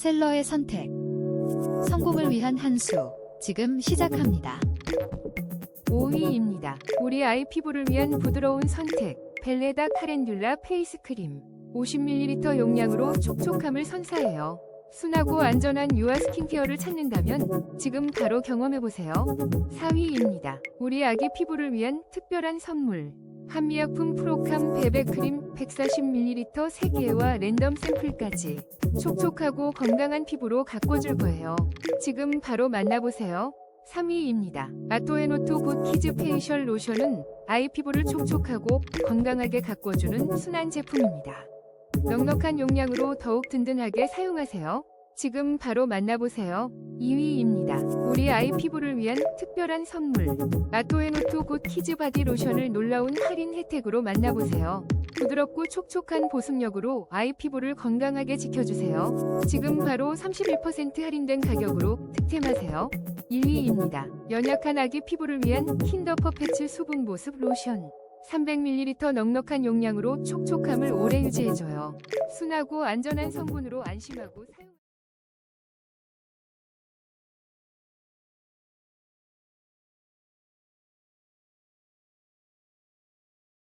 셀러의 선택. 성공을 위한 한 수. 지금 시작합니다. 5위입니다. 우리 아이 피부를 위한 부드러운 선택. 벨레다 카렌듈라 페이스 크림. 50ml 용량으로 촉촉함을 선사해요. 순하고 안전한 유아 스킨케어를 찾는다면 지금 바로 경험해보세요. 4위입니다. 우리 아기 피부를 위한 특별한 선물. 한미약품 프로캄 베베크림 140ml 3개와 랜덤 샘플까지 촉촉하고 건강한 피부로 가꿔줄 거예요. 지금 바로 만나보세요. 3위입니다. 아토에노토 굿 키즈 페이셜 로션은 아이 피부를 촉촉하고 건강하게 가꿔주는 순한 제품입니다. 넉넉한 용량으로 더욱 든든하게 사용하세요. 지금 바로 만나보세요. 2위입니다. 우리 아이 피부를 위한 특별한 선물. 아토에노토 굿 키즈 바디 로션을 놀라운 할인 혜택으로 만나보세요. 부드럽고 촉촉한 보습력으로 아이 피부를 건강하게 지켜주세요. 지금 바로 31% 할인된 가격으로 득템하세요. 1위입니다. 연약한 아기 피부를 위한 킨더 퍼페츠 수분 보습 로션. 300ml 넉넉한 용량으로 촉촉함을 오래 유지해줘요. 순하고 안전한 성분으로 안심하고 사용.